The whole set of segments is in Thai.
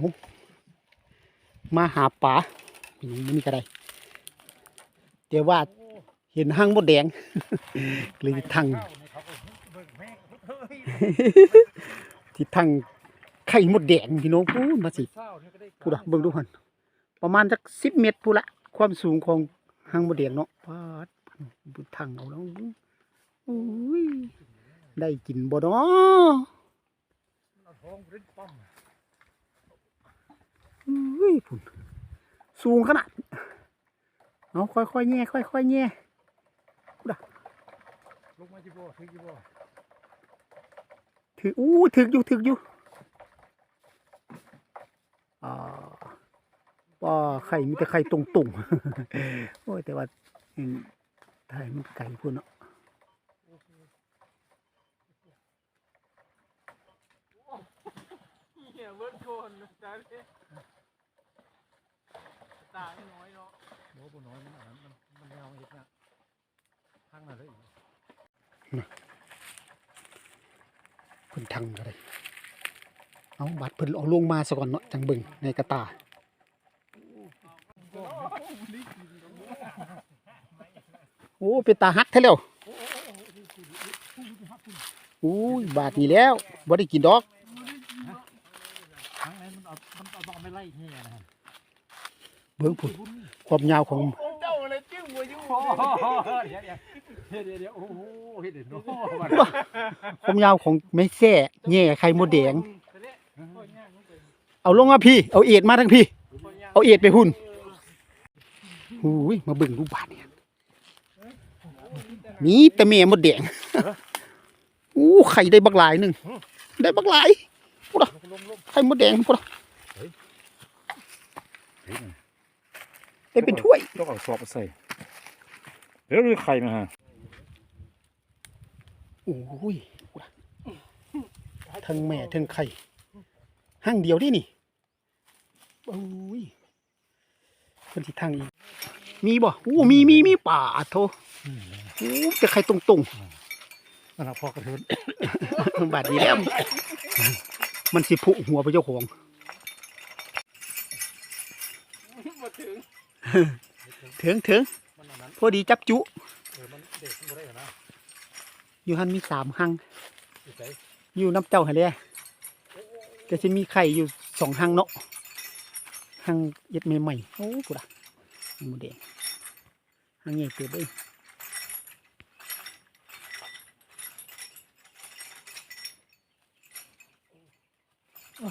เอามาหาปลาพี่น้องมันนี่ก็ไดเดี๋ยวว่าเห็นห้างมดแดงเลยทั้งที่ทั้งไข่มดแดงพี่น้องพูดมาสิพูดอะเบิ่งดูหันประมาณสักสิบเมตรพูละ ความสูงของห้างมดแดงเนาะปาดทั้งเอาแล้วได้กินบ่เนาะ อุ้ยพุ่นสูงขนาดเอาค่อยๆแง่ค่อยๆแง่ลงมาจิบ่ถึงจิบ่ถืออู้ถืออยู่ถืออยู่อ่าว่าไข่มีแต่ไข่ตรงๆโอ้ยแต่ว่าอืมไทยมันไก่พุ่นเนาะเหี้ยเบิดโคนตา เนี่ยตาน้อยเนาะบ่บ่น้อยมันอันนั้นมันมันแนวเฮ็ดนะทางนั้นเลยเพิ่นทังอะไรเอาบัดเพิ่นเอาลงมาซะก่อนเนาะจังเบิ่งในกระตาโอ้เป็นตาฮักแท้แล้วอู้ยบาดนี้แล้วบ่ได้กินดอกทางนั้นมันเอามันเอาต้องเอาไปไล่แห่นะฮะ เบิ่งพุ่นความยาวของเจ้าอะไรจิ้งหัวยุ่งเดี๋ยวเดี๋ยวเดี๋ยวเดี๋ยวโอ้โหเฮ็ดเด็ดเนาะมันความยาวของไม้แส้แง่ไข่มดแดง เอาลงมาพี่ เอาเอ็ดมาทั้งพี่ เอาเอ็ดไปหุ่นหูยมาเบิ่งรูปบาดเนี่ยมีแต่แม่มดแดงอู้ไข่ได้บักหลายหนึ่งได้บักหลายพูดอะไข่มดแดงพูดอะ ได้เป็นถ้วยต้องเอาสอบมาใส่เดี๋ยวรือไข่มาฮะโอ้ยพูดอะทั้งแม่ทั้งไข่ห้างเดียวดินี่โอ้ยคนที่ทางอีกมีบ่อู้มีมีมีป่าโทโอ้แต่ไข่ตรงๆมันเอาพอกระเทินบาดดีแล้ว มันสิผุหัวไปเจ้าของ มาถึง ถึงถึงมันอันนั้นพอดีจับจุเออมันเด็กมันบ่ได้นะอยู่หันมีสามหังอยู่ไสอยู่น้ำเจ้าหันเลยแต่จะมีไข่อยู่สองหังเนาะหังเย็ดใหม่ๆโอ้กูด่ะหมูแดงหังใหญ่เกิดเลยอ๋อ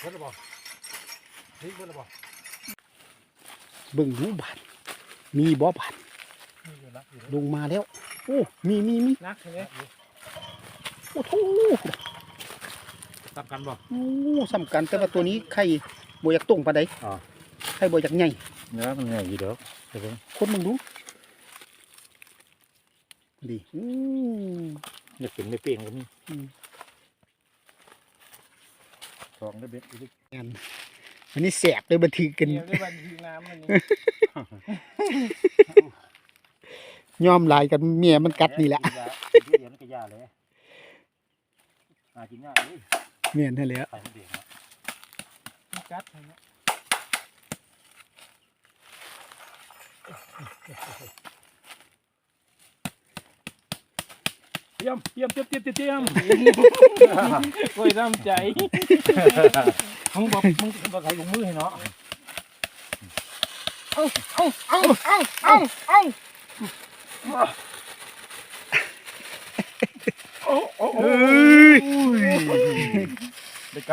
เลยเด็ดแห้งเลยแม่เบ็ดเพิ่นบอกทิ้งเพิ่นบอกเบิ่งดูบาดมีบ่บาดนี่อยู่นะอยู่ลงมาแล้ว โอ้ มีมีมีนักใช่ไหมโอ้โหตับกันบอกโอ้สำคัญแต่ว่าตัวนี้ไข่บ่อยากตรงปานใดอ๋อ ไข่บ่อยากใหญ่ เนื้อมันใหญ่อยู่เด้อเดี๋ยวเพิ่งคนมึงดูดีอืมอยากกินไม่เปรี้ยงก็มีอืม สองได้เบ็ดอีกงานอันนี้แสบเลยบันทึกกัน เดี๋ยวได้บันทีน้ำมันนี่ยอมหลายกันเมียมันกัดนี่แหละเดี๋ยวมันก็ยาเลยหากินง่ายเลยเมียนั่นแหละไข่มันเด็กนะมันกัดใช่ไหม เตรียมเตรียมเตรียมเตรียมเตรียมโอ้ยน้ำใจมึงบอกมึงบอกใครลงมือให้เนาะเอ้าเอ้าเอ้าเอ้าเอ้าเอ้าเอ้ยเด็ก